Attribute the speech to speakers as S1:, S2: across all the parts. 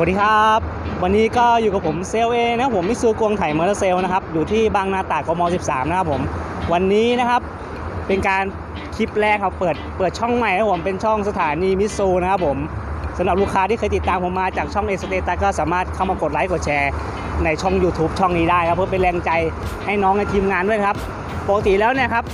S1: วัสดีครับ วันนี้ก็อยู่กับผมเซลเอนะผมมิซูกวงไถมอเตอร์เซลนะครับอยู่ที่บางนาตากม 13 นะครับผมวันนี้นะครับเป็นการคลิปแรกครับเปิดเปิดช่องใหม่ครับผมเป็นช่องสถานีมิซูนะครับผมสำหรับลูกค้าที่เคยติดตามผมมาจากช่องเอสเตตัก็สามารถเข้ามากดไลค์กดแชร์ในช่อง YouTube ช่องนี้ได้ครับเพื่อเป็นแรงใจให้น้องในทีมงานด้วยครับปกติแล้วเนี่ยครับ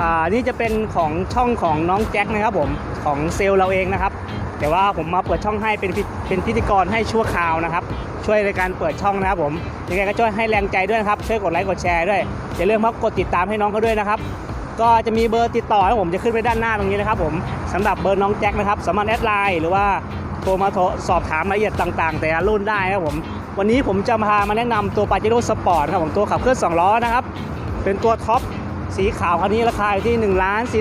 S1: อ่านี่จะเป็นของช่องของน้องแจ็คนะครับผมของเซลล์เราเองนะครับ แต่ว่าผมมาเปิดช่องให้เป็นพิเป็นพิธีกรให้ชั่วคราวนะครับ ช่วยในการเปิดช่องนะครับผมยังไงก็ช่วยให้แรงใจด้วยนะครับช่วยกดไลค์กดแชร์ด้วยอย่าลืมครับกดติดตามให้น้องเขาด้วยนะครับ ก็จะมีเบอร์ติดต่อให้ผมจะขึ้นไปด้านหน้าตรงนี้นะครับ ผมสำหรับเบอร์น้องแจ็คนะครับสามารถแอดไลน์หรือว่าโทรมาโทรสอบถามรายละเอียดต่างๆ แต่ละรุ่นได้นะครับผมวันนี้ผมจะพามาแนะนำตัวปาเจโร่สปอร์ตครับผมตัวขับเคลื่อน2ล้อนะครับเป็นตัวท็อป สีขาวคันนี้ราคาอยู่ที่1 4 8 4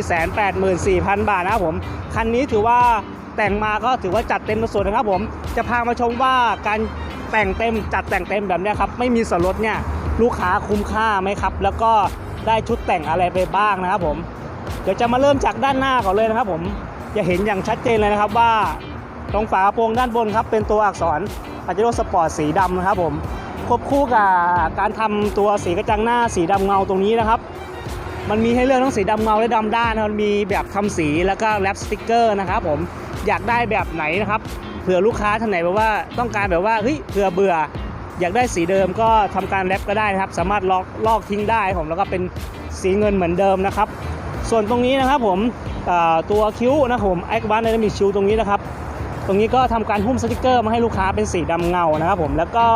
S1: 0 0 0บาทนะครับผมคันนี้ถือว่าแต่งมาก็ถือว่าจัดเต็มสุดนะครับผมจะพามาชมว่าการแต่งเต็มจัดแต่งเต็มแบบนี้ครับไม่มีส่วนลดเนี่ยลูกค้าคุ้มค่าไหมครับ แล้วก็ได้ชุดแต่งอะไรไปบ้างนะครับผมเดี๋ยวจะมาเริ่มจากด้านหน้าก่อนเลยนะครับผมจะเห็นอย่างชัดเจนเลยนะครับว่าตรงฝากระโปรงด้านบนครับเป็นตัวอักษรปาเจโร่สปอร์ตสีดำนะครับผมควบคู่กับการทำตัวสีกระจังหน้าสีดำเงาตรงนี้นะครับ มันมีให้เลือกทั้งสีดำเงาและดำด้านนะครับมันมีแบบทำสีแล้วก็แรปสติกเกอร์นะครับผมอยากได้แบบไหนนะครับเผื่อลูกค้าท่านไหนแบบว่าต้องการแบบว่าเฮ้ยเผื่อเบื่อ อยากได้สีเดิมก็ทำการแรปก็ได้นะครับ สามารถลอกลอกทิ้งได้ผมแล้วก็เป็นสีเงินเหมือนเดิมนะครับ ส่วนตรงนี้นะครับผมตัวคิ้วนะครับผมแอควันในมีชิวตรงนี้นะครับ ตรงนี้ก็ทำการหุ้มสติกเกอร์มาให้ลูกค้าเป็นสีดำเงานะครับผมแล้วก็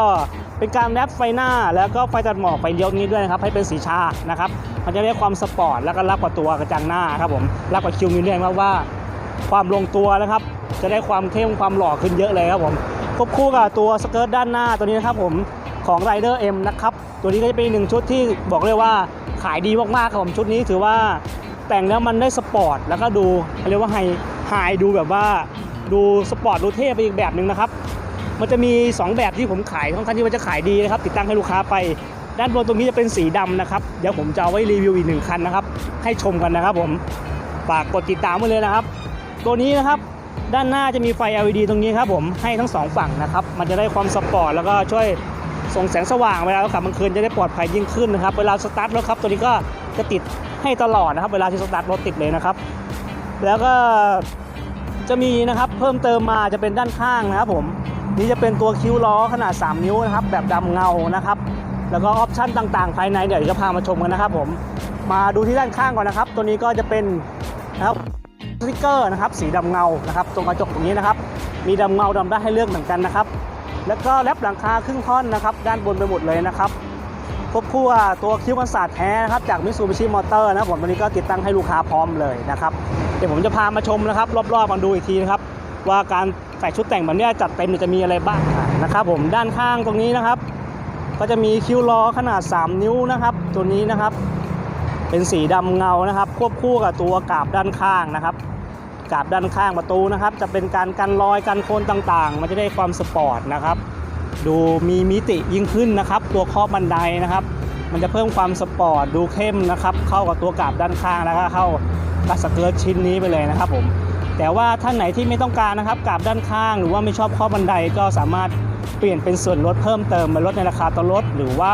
S1: เป็นการแรปไฟหน้าแล้วก็ไฟตัดหมอกไฟเลี้ยวนี้ด้วยนะครับให้เป็นสีชานะครับมันจะได้ความสปอร์ตแล้วก็รับกับตัวกระจังหน้าครับผมรับกับคิวมิวเนียว่าว่า ความลงตัวนะครับ จะได้ความเข้มความหล่อขึ้นเยอะเลยครับผมควบคู่กับตัวสเกิร์ตด้านหน้าตัวนี้นะครับผมของ Rider M นะครับตัวนี้ก็จะเป็นหนึ่งชุดที่บอกเลยว่าขายดีมากๆครับผมชุดนี้ถือว่าแต่งแล้วมันได้สปอร์ตแล้วก็ดูเรียกว่าไฮไฮดูแบบว่าดูสปอร์ตดูเท่ไปอีกแบบหนึ่งนะครับ มันจะมี 2 แบบที่ผมขายค่อนข้างที่มันจะขายดีนะครับ ติดตั้งให้ลูกค้าไป ด้านบนตรงนี้จะเป็นสีดำนะครับ เดี๋ยวผมจะเอาไว้รีวิวอีกหนึ่งคันนะครับ ให้ชมกันนะครับผม ฝากกดติดตามไว้เลยนะครับ ตัวนี้นะครับด้านหน้าจะมีไฟ LED ตรงนี้ครับผมให้ทั้งสองฝั่งนะครับ มันจะได้ความสปอร์ตแล้วก็ช่วยส่งแสงสว่างเวลาเราขับกลางคืนจะได้ปลอดภัยยิ่งขึ้นนะครับ เวลาสตาร์ทรถครับตัวนี้ก็จะติดให้ตลอดนะครับ เวลาที่สตาร์ทรถติดเลยนะครับ แล้วก็จะมีนะครับเพิ่มเติมมาจะเป็นด้านข้างนะครับผม นี่จะเป็นตัวคิ้วล้อขนาด 3 นิ้วนะครับ แบบดำเงานะครับ แล้วก็ออปชั่นต่างๆ ภายในเดี๋ยวจะพามาชมกันนะครับผมมาดูที่ด้านข้างก่อนนะครับ ตัวนี้ก็จะเป็นนะครับสติกเกอร์นะครับ สีดำเงานะครับตรงกระจกตรงนี้นะครับ มีดำเงาดำได้ให้เลือกเหมือนกันนะครับ แล้วก็แรปหลังคาครึ่งท่อนนะครับ ด้านบนไปหมดเลยนะครับควบคู่กับตัวคิ้วกันศาสตร์แท้นะครับจากมิ t ซูบิชิมอเตอร์นะผมตัวนี้ก็ติดตั้งให้ลูกค้าพร้อมเลยนะครับ เดี๋ยวผมจะพามาชมนะครับ รอบๆมาดูอีกทีนะครับ ว่าการใส่ชุดแต่งแบบนี้จัดเต็มจะมีอะไรบ้างนะครับ ผมด้านข้างตรงนี้นะครับ ก็จะมีคิ้วล้อขนาด 3 นิ้วนะครับ ตัวนี้นะครับ เป็นสีดำเงานะครับ ควบคู่กับตัวกาบด้านข้างนะครับกาบด้านข้างประตูนะครับ จะเป็นการกันรอยกันโคลนต่างๆ มันจะได้ความสปอร์ตนะครับ ดูมีมิติยิ่งขึ้นนะครับ ตัวครอบบันไดนะครับ มันจะเพิ่มความสปอร์ตดูเข้มนะครับ เข้ากับตัวกาบด้านข้างแล้วก็เข้ากับสเกิร์ตชิ้นนี้ไปเลยนะครับผม แต่ว่าท่านไหนที่ไม่ต้องการนะครับกาบด้านข้าง หรือว่าไม่ชอบครอบันไดก็สามารถเปลี่ยนเป็นส่วนลดเพิ่มเติมมาลดในราคาตัวรถหรือว่า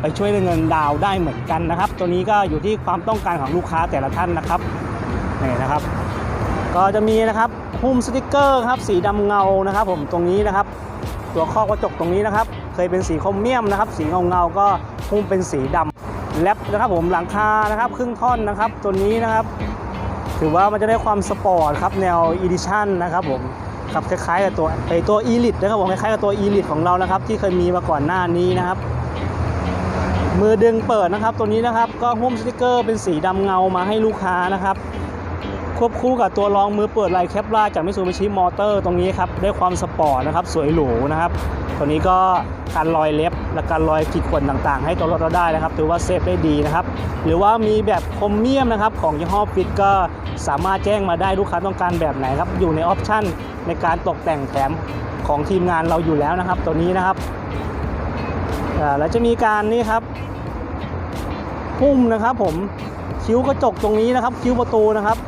S1: ไปช่วยเงินดาวได้เหมือนกันนะครับ ตัวนี้ก็อยู่ที่ความต้องการของลูกค้าแต่ละท่านนะครับนี่นะครับ ก็จะมีนะครับหุ้มสติกเกอร์ครับสีดำเงานะครับ ผมตรงนี้นะครับ ตัวข้อกระจกตรงนี้นะครับ เคยเป็นสีคมเมียมนะครับ สีเงาเงาก็หุ้มเป็นสีดำแลปนะครับผมหลังคานะครับ ครึ่งท่อนนะครับ ตัวนี้นะครับ ถือว่ามันจะได้ความสปอร์ตครับแนวอีดิชั่นนะครับผมครับคล้ายๆกับตัวไอตัวอีลิทนะครับผมคล้ายๆกับตัวอีลิทของเรานะครับ ที่เคยมีมาก่อนหน้านี้นะครับ มือดึงเปิดนะครับ ตัวนี้นะครับก็หุ้มสติกเกอร์เป็นสีดำเงามาให้ลูกค้านะครับ ควบคู่กับตัวรองมือเปิดลายแคปลาจากมิสูบิชิมอเตอร์ตรงนี้ครับได้ความสปอร์ตนะครับ สวยหรูนะครับ ตัวนี้ก็ การรอยเล็บ และการรอยขีดข่วนต่างๆ ให้ตัวรถเราได้นะครับ ถือว่าเซฟได้ดีนะครับ หรือว่ามีแบบคมเมียมนะครับของยี่ห้อฟิตก็สามารถแจ้งมาได้ลูกค้าต้องการแบบไหนครับ อยู่ในออปชั่นในการตกแต่งแถมของทีมงานเราอยู่แล้วนะครับ ตัวนี้นะครับแล้วจะมีการนี่ครับหุ้มนะครับผมคิ้วกระจกตรงนี้นะครับ คิ้วประตูนะครับ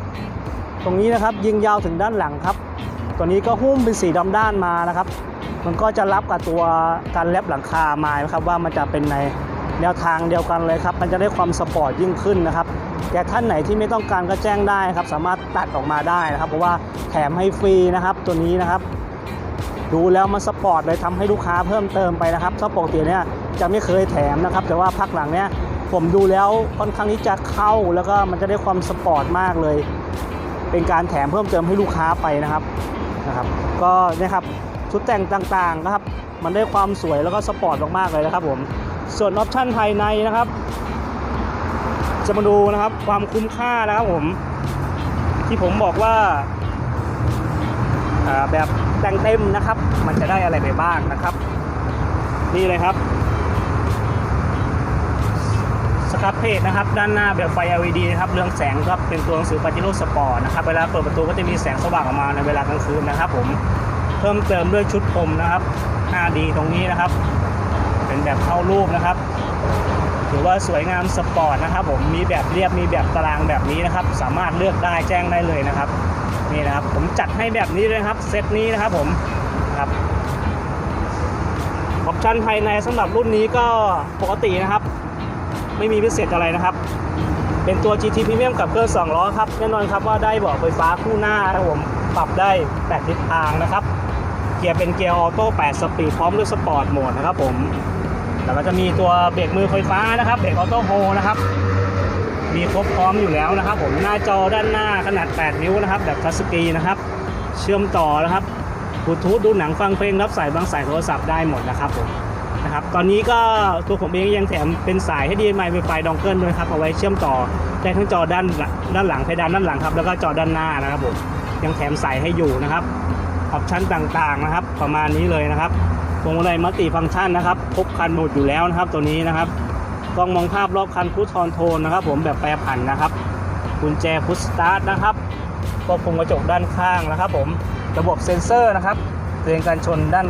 S1: ตรงนี้นะครับยิงยาวถึงด้านหลังครับ ตัวนี้ก็หุ้มเป็นสีดำด้านมานะครับ มันก็จะรับกับตัวการแลบหลังคามานะครับว่ามันจะเป็นในแนวทางเดียวกันเลยครับ มันจะได้ความสปอร์ตยิ่งขึ้นนะครับ แต่ท่านไหนที่ไม่ต้องการก็แจ้งได้ครับ สามารถตัดออกมาได้นะครับ เพราะว่าแถมให้ฟรีนะครับตัวนี้นะครับ ดูแล้วมันสปอร์ตเลยทำให้ลูกค้าเพิ่มเติมไปนะครับถ้าปกติเนี่ยจะไม่เคยแถมนะครับ แต่ว่าพักหลังเนี่ยผมดูแล้วค่อนข้างที่จะเข้าแล้วก็มันจะได้ความสปอร์ตมากเลย เป็นการแถมเพิ่มเติมให้ลูกค้าไปนะครับนะครับ ก็เนี่ยครับ ชุดแต่งต่างๆนะครับ มันได้ความสวยแล้วก็สปอร์ตมากๆเลยนะครับผม ส่วนออปชั่นภายในนะครับ จะมาดูนะครับความคุ้มค่านะครับผม ที่ผมบอกว่าาแบบแต่งเต็มนะครับ มันจะได้อะไรไปบ้างนะครับ นี่เลยครับสครับเพจนะครับด้านหน้าแบบไฟ LED นะครับเรื่องแสงก็เป็นตัวหนังสือปาจิโร่สปอร์ตนะครับเวลาเปิดประตูก็จะมีแสงสว่างออกมาในเวลากลางคืนนะครับผม เพิ่มเติมด้วยชุดพรมนะครับ 5D ตรงนี้นะครับ เป็นแบบเข้ารูปนะครับถือว่าสวยงามสปอร์ตนะครับผมมีแบบเรียบมีแบบตารางแบบนี้นะครับ สามารถเลือกได้แจ้งได้เลยนะครับนี่นะครับผมจัดให้แบบนี้เลยครับเซตนี้นะครับผมครับออปชั่นภายในสำหรับรุ่นนี้ก็ปกตินะครับ ไม่มีพิเศษอะไรนะครับ เป็นตัว GT Premium กับเครื่อง2ล้อครับแน่นอนครับว่าได้เบาะไฟฟ้าคู่หน้านะครับผมปรับได้ 8 ทิศทางนะครับ เกียร์เป็นเกียร์ออโต้ 8 สปีดพร้อมด้วยสปอร์ตโหมดนะครับผมแล้วก็จะมีตัวเบรกมือไฟฟ้านะครับเบรกออโต้โฮนะครับ มีครบพร้อมอยู่แล้วนะครับ ผมหน้าจอด้านหน้าขนาด 8 นิ้วนะครับ แบบทัชสกรีนนะครับ เชื่อมต่อนะครับบลูทูธดูหนังฟังเพลงรับสายบางสายโทรศัพท์ได้หมดนะครับผมนะครับตอนนี้ก็ตัวผมเองยังแถมเป็นสาย HDMI Wi-Fi ดองเกิลด้วยครับเอาไว้เชื่อมต่อได้ทั้งจอด้านหลังด้านหลังเพดานด้านหลังครับแล้วก็จอด้านหน้านะครับผมยังแถมสายให้อยู่นะครับ ออปชันต่างๆนะครับ ประมาณนี้เลยนะครับพวงมาลัยมัลติฟังก์ชันนะครับครบคันหมดอยู่แล้วนะครับ ตัวนี้นะครับกล้องมองภาพรอบคันคูทอนโทนนะครับ ผมแบบแปรผันนะครับกุญแจพุชสตาร์ทนะครับควบคุมกระจกด้านข้างนะครับ ผมระบบเซ็นเซอร์นะครับเตือนการชนด้าน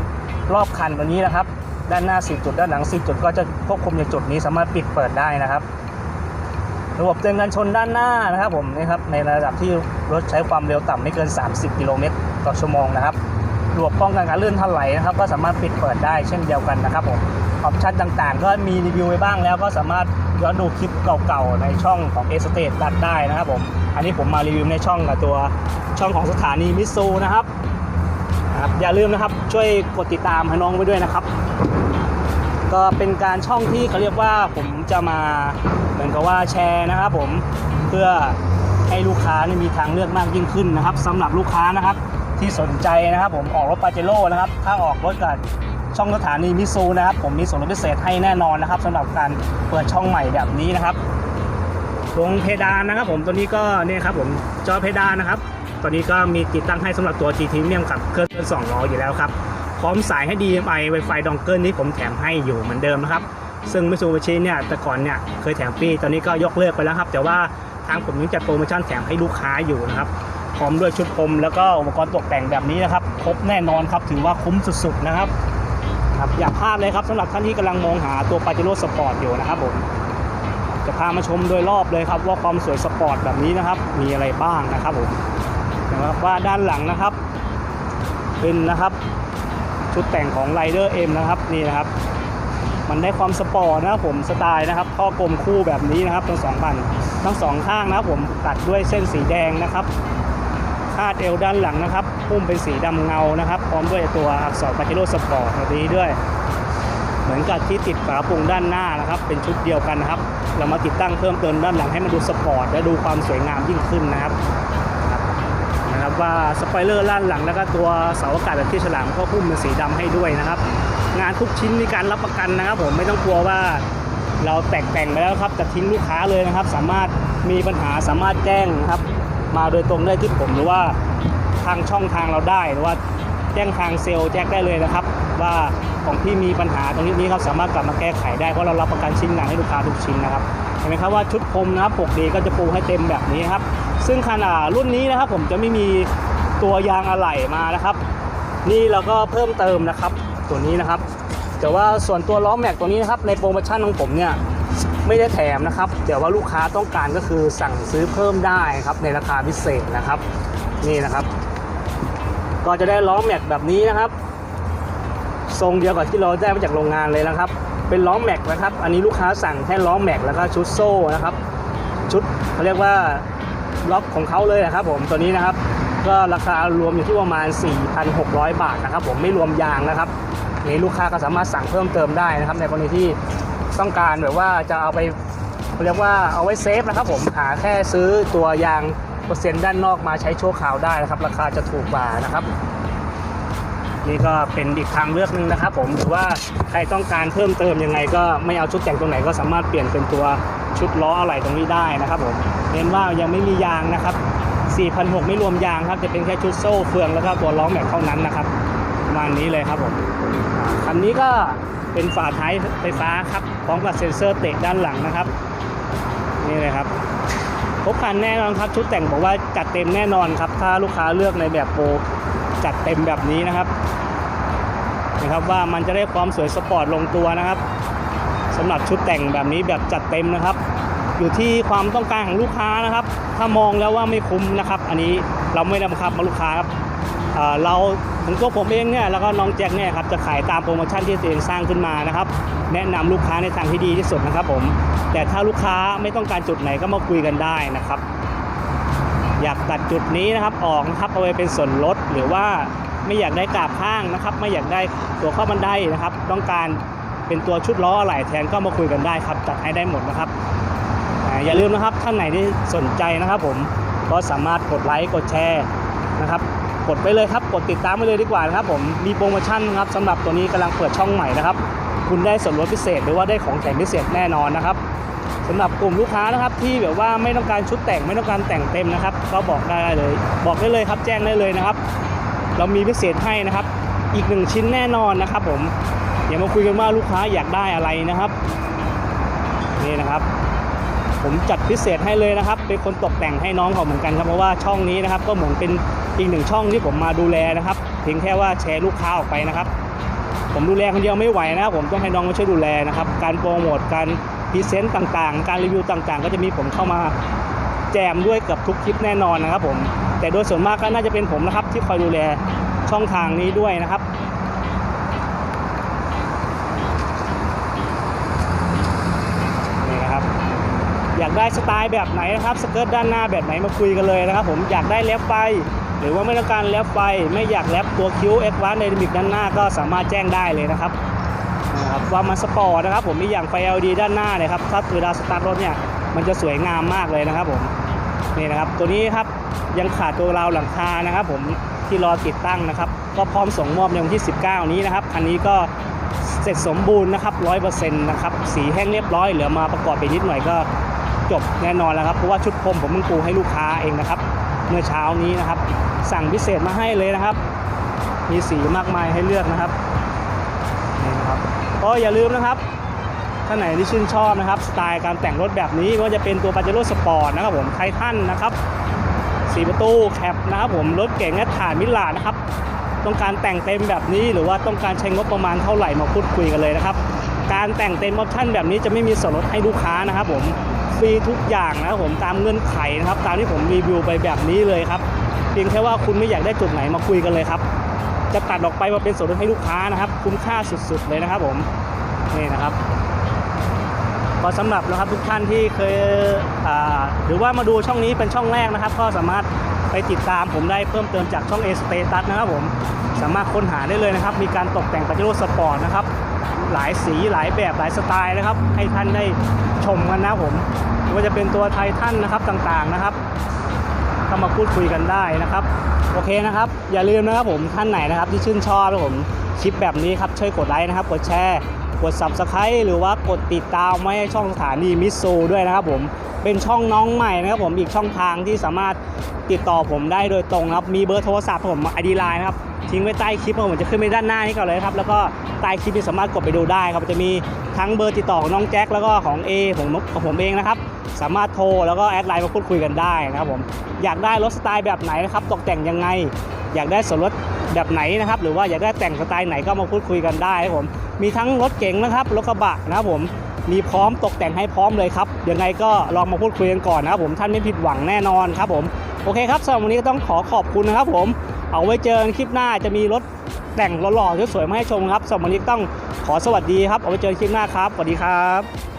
S1: รอบคันตัวนี้นะครับ ด้านหน้า 10 จุดด้านหลัง 10 จุดก็จะควบคุมในจุดนี้สามารถปิดเปิดได้นะครับ ระบบเตือนการชนด้านหน้านะครับผมนี่ครับในระดับที่รถใช้ความเร็วต่ำไม่เกิน 30 กิโลเมตรต่อชั่วโมงนะครับระบบป้องกันการลื่นถลายนะครับ ก็สามารถปิดเปิดได้เช่นเดียวกันนะครับผมออปชั่นต่างๆ ก็มีรีวิวไว้บ้างแล้วก็สามารถย้อนดูคลิปเก่าๆ ในช่องของ A State ดัดได้นะครับผม อันนี้ผมมารีวิวในช่องกับตัวช่องของสถานีมิซูนะครับนะครับอย่าลืมนะครับช่วยกดติดตามให้น้องไว้ด้วยนะครับ ก็เป็นการช่องที่เขาเรียกว่าผมจะมาเหมือนกับว่าแชร์นะครับผมเพื่อให้ลูกค้านี่มีทางเลือกมากยิ่งขึ้นนะครับสำหรับลูกค้านะครับที่สนใจนะครับ ผมออกรถปาเจโร่นะครับ ถ้าออกรถกับช่องสถานีมิซูนะครับ ผมมีส่วนลดพิเศษให้แน่นอนนะครับสำหรับการเปิดช่องใหม่แบบนี้นะครับตรงเพดานนะครับ ผมตัวนี้ก็เนี่ยครับ ผมจอเพดานนะครับ ตอนนี้ก็มีติดตั้งให้สำหรับตัว GT เนี่ยกับเครื่องสองล้ออยู่แล้วครับ พร้อมสายให้ DMI Wi-Fi ดองเกิลที่ผมแถมให้อยู่เหมือนเดิมนะครับ ซึ่งมิซูบิชิเนี่ยแต่ก่อนเนี่ยเคยแถมฟรีตอนนี้ก็ยกเลิกไปแล้วครับ แต่ว่าทางผมยังจัดโปรโมชั่นแถมให้ลูกค้าอยู่นะครับพร้อมด้วยชุดพรมแล้วก็อุปกรณ์ตกแต่งแบบนี้นะครับครบแน่นอนครับถือว่าคุ้มสุดๆนะครับครับอย่าพลาดเลยครับสำหรับท่านที่กำลังมองหาตัวปาเจโร่สปอร์ตอยู่นะครับผมจะพามาชมโดยรอบเลยครับว่าความสวยสปอร์ตแบบนี้นะครับมีอะไรบ้างนะครับผมนะครับว่าด้านหลังนะครับเป็นนะครับ ชุดแต่งของ Rider M นะครับนี่นะครับ มันได้ความสปอร์ตนะครับผมสไตล์นะครับข้อกลมคู่แบบนี้นะครับทั้งสองบันทั้งสองข้างนะครับผมตัดด้วยเส้นสีแดงนะครับคาดเอวด้านหลังนะครับพุ่มเป็นสีดำเงานะครับพร้อมด้วยตัวอักษรปาเจโร่สปอร์ตแบบนี้ด้วย เหมือนกับที่ติดฝาปุงด้านหน้านะครับ เป็นชุดเดียวกันนะครับ เรามาติดตั้งเพิ่มเติมด้านหลังให้มันดูสปอร์ตและดูความสวยงามยิ่งขึ้นนะครับ ว่าสปอยเลอร์ด้านหลัง แล้วก็ตัวเสาอากาศแบบที่ฉลามก็พุ่มเป็นสีดำให้ด้วยนะครับ งานทุกชิ้นมีการรับประกันนะครับ ผมไม่ต้องกลัวว่าเราแต่งแต่งไปแล้วครับจะทิ้งลูกค้าเลยนะครับ สามารถมีปัญหาสามารถแจ้งครับ มาโดยตรงได้ที่ผมหรือว่าทางช่องทางเราได้หรือว่าแจ้งทางเซลล์แจ้งได้เลยนะครับ ว่าของพี่มีปัญหาตรงนี้นี้ครับสามารถกลับมาแก้ไขได้เพราะเรารับประกันชิ้นงานให้ลูกค้าทุกชิ้นนะครับ เห็นไหมครับว่าชุดพรมนะครับ 6D ก็จะปูให้เต็มแบบนี้ครับ ซึ่งขนาดรุ่นนี้นะครับ ผมจะไม่มีตัวยางอะไหล่มานะครับ นี่เราก็เพิ่มเติมนะครับ ตัวนี้นะครับ แต่ว่าส่วนตัวล้อแม็กตัวนี้นะครับในโปรโมชั่นของผมเนี่ยไม่ได้แถมนะครับ แต่ว่าลูกค้าต้องการก็คือสั่งซื้อเพิ่มได้ครับในราคาพิเศษนะครับ นี่นะครับ ก็จะได้ล้อแม็กแบบนี้นะครับ ทรงเดียวกับที่เราได้มาจากโรงงานเลยนะครับ เป็นล้อแม็กนะครับ อันนี้ลูกค้าสั่งแค่ล้อแม็กแล้วก็ชุดโซ่นะครับ ชุดเขาเรียกว่าล็อกของเขาเลยนะครับ ผมตัวนี้นะครับ ก็ราคารวมอยู่ที่ประมาณ 4,600 บาทนะครับ ผมไม่รวมยางนะครับนี่ลูกค้าก็สามารถสั่งเพิ่มเติมได้นะครับ ในกรณีที่ต้องการแบบว่าจะเอาไปเรียกว่าเอาไว้เซฟนะครับ ผมหาแค่ซื้อตัวยางเปอร์เซ็นต์ด้านนอกมาใช้ชั่วคราวได้นะครับ ราคาจะถูกกว่านะครับ นี่ก็เป็นอีกทางเลือกหนึ่งนะครับ ผมหรือว่าใครต้องการเพิ่มเติมยังไง ก็ไม่เอาชุดแต่งตรงไหนก็สามารถเปลี่ยนเป็นตัวชุดล้ออะไรตรงนี้ได้นะครับผมเน้นว่ายังไม่มียางนะครับ4,600ไม่รวมยางครับจะเป็นแค่ชุดโซ่เฟืองแล้วก็ตัวล้อแม็กเท่านั้นนะครับประมาณนี้เลยครับผมอันนี้ก็เป็นฝาท้ายไฟฟ้าครับพร้อมกับเซ็นเซอร์เตะด้านหลังนะครับ นี่เลยครับครบคันแน่นอนครับชุดแต่งบอกว่าจัดเต็มแน่นอนครับ ถ้าลูกค้าเลือกในแบบโปร จัดเต็มแบบนี้นะครับนะครับว่ามันจะได้ความสวยสปอร์ตลงตัวนะครับสำหรับชุดแต่งแบบนี้แบบจัดเต็มนะครับ อยู่ที่ความต้องการของลูกค้านะครับ ถ้ามองแล้วว่าไม่คุ้มนะครับ อันนี้เราไม่ได้บังคับมาลูกค้าครับเเราถึงตัวผมเองเนี่ยแล้วก็น้องแจ็คเนี่ยครับจะขายตามโปรโมชั่นที่ตัวเองสร้างขึ้นมานะครับ แนะนำลูกค้าในทางที่ดีที่สุดนะครับผมแต่ถ้าลูกค้าไม่ต้องการจุดไหนก็มาคุยกันได้นะครับ อยากตัดจุดนี้นะครับออกนะครับเอาไว้เป็นส่วนลดหรือว่าไม่อยากได้กาบข้างนะครับ ไม่อยากได้ตัวข้อบันไดนะครับ ต้องการเป็นตัวชุดล้ออะไหล่แทนก็มาคุยกันได้ครับจัดให้ได้หมดนะครับอย่าลืมนะครับท่านไหนที่สนใจนะครับผมก็สามารถกดไลค์กดแชร์นะครับกดไปเลยครับ กดติดตามไปเลยดีกว่านะครับผมมีโปรโมชั่นครับสำหรับตัวนี้กำลังเปิดช่องใหม่นะครับ คุณได้ส่วนลดพิเศษหรือว่าได้ของแถมพิเศษแน่นอนนะครับ สำหรับกลุ่มลูกค้านะครับที่แบบว่าไม่ต้องการชุดแต่งไม่ต้องการแต่งเต็มนะครับ ก็บอกได้เลย บอกได้เลยครับแจ้งได้เลยนะครับ เรามีพิเศษให้นะครับ อีกหนึ่งชิ้นแน่นอนนะครับ ผมเดี๋ยวมาคุยกันว่าลูกค้าอยากได้อะไรนะครับนี่นะครับ ผมจัดพิเศษให้เลยนะครับ เป็นคนตกแต่งให้น้องเขาเหมือนกันครับเพราะว่าช่องนี้นะครับ ก็เหมือนเป็นอีกหนึ่งช่องที่ผมมาดูแลนะครับเพียงแค่ว่าแชร์ลูกค้าออกไปนะครับ ผมดูแลคนเดียวไม่ไหวนะครับ ผมต้องให้น้องมาช่วยดูแลนะครับ การโปรโมทการ พรีเซนต์ต่างๆ การรีวิวต่างๆ ก็จะมีผมเข้ามาแจมด้วยเกับทุกคลิปแน่นอนนะครับผม แต่โดยส่วนมากก็น่าจะเป็นผมนะครับ ที่คอยดูแลช่องทางนี้ด้วยนะครับ นี่นะครับ อยากได้สไตล์แบบไหนนะครับ สเกิร์ตด้านหน้าแบบไหนมาคุยกันเลยนะครับ ผมอยากได้แลบไฟหรือว่าไม่ต้องการแลบไฟไม่อยากแลบตัวคิ้วเอ็กวานในมิกด้านหน้าก็สามารถแจ้งได้เลยนะครับ คว่ามันสปอร์ตนะครับผมมีอย่างไฟ LED ด้านหน้าเนี่ยครับถ้าเวลาสตาร์ทรถเนี่ยมันจะสวยงามมากเลยนะครับผมนี่นะครับตัวนี้ครับยังขาดตัวราวหลังคานะครับ ผมที่รอติดตั้งนะครับ ก็พร้อมส่งมอบในวันที่ 19 นี้นะครับคันนี้ก็เสร็จสมบูรณ์นะครับร้อยเปอร์เซ็นต์นะครับสีแห้งเรียบร้อยเหลือมาประกอบไปนิดหน่อยก็จบแน่นอนแล้วครับเพราะว่าชุดพรมผมเพิ่งปูให้ลูกค้าเองนะครับเมื่อเช้านี้นะครับ สั่งพิเศษมาให้เลยนะครับ มีสีมากมายให้เลือกนะครับ ก็อย่าลืมนะครับท่านไหนที่ชื่นชอบนะครับสไตล์การแต่งรถแบบนี้ไม่ว่าจะเป็นตัวปาเจโร่สปอร์ตนะครับผมไททันนะครับสีประตูแคปนะครับผมรถเก๋งและฐานมิลลานะครับ ต้องการแต่งเต็มแบบนี้หรือว่าต้องการใช้งบประมาณเท่าไหร่มาพูดคุยกันเลยนะครับ การแต่งเต็มออปชั่นแบบนี้จะไม่มีส่วนลดให้ลูกค้านะครับ ผมฟรีทุกอย่างนะครับผมตามเงื่อนไขนะครับ ตามที่ผมรีวิวไปแบบนี้เลยครับเพียงแค่ว่าคุณไม่อยากได้จุดไหนมาคุยกันเลยครับ จะตัดออกไปมาเป็นส่วนลดให้ลูกค้านะครับ คุ้มค่าสุดๆเลยนะครับผมนี่นะครับก็สำหรับนะครับทุกท่านที่เคยหรือว่ามาดูช่องนี้เป็นช่องแรกนะครับ ก็สามารถไปติดตามผมได้เพิ่มเติมจากช่อง A Status นะครับผมสามารถค้นหาได้เลยนะครับ มีการตกแต่งปาเจโร่สปอร์ตนะครับ หลายสีหลายแบบหลายสไตล์นะครับ ให้ท่านได้ชมกันนะผมว่าจะเป็นตัวไททันนะครับต่างๆนะครับ เข้ามาพูดคุยกันได้นะครับ โอเคนะครับ อย่าลืมนะครับผมท่านไหนนะครับที่ชื่นชอบนะผมคลิปแบบนี้ครับช่วยกดไลค์นะครับ กดแชร์ กด subscribe หรือว่ากดติดตามไว้ให้ช่องสถานีมิสซูด้วยนะครับผมเป็นช่องน้องใหม่นะครับผมอีกช่องทางที่สามารถติดต่อผมได้โดยตรงครับมีเบอร์โทรศัพท์ผมไอดีไลน์นะครับทิ้งไว้ใต้คลิปผมจะขึ้นไว้ด้านหน้านี้ก่อนเลยครับแล้วก็ใต้คลิปนี้สามารถกดไปดูได้ครับจะมีทั้งเบอร์ติดต่อของน้องแจ็คแล้วก็ของ A ของของผมเองนะครับ สามารถโทรแล้วก็แอดไลน์มาพูดคุยกันได้นะครับผมอยากได้รถสไตล์แบบไหนนะครับตกแต่งยังไง อยากได้ส่วนลดแบบไหนนะครับหรือว่าอยากได้แต่งสไตล์ไหนก็มาพูดคุยกันได้ครับผมมีทั้งรถเก๋งนะครับรถกระบะนะครับผมมีพร้อมตกแต่งให้พร้อมเลยครับยังไงก็ลองมาพูดคุยกันก่อนนะครับผมท่านไม่ผิดหวังแน่นอนครับผมโอเคครับสำหรับวันนี้ก็ต้องขอขอบคุณนะครับผมเอาไว้เจอกันคลิปหน้าจะมีรถแต่งหล่อๆสวยๆมาให้ชมครับสำหรับวันนี้ต้องขอสวัสดีครับเอาไว้เจอกันคลิปหน้าครับสวัสดีครับ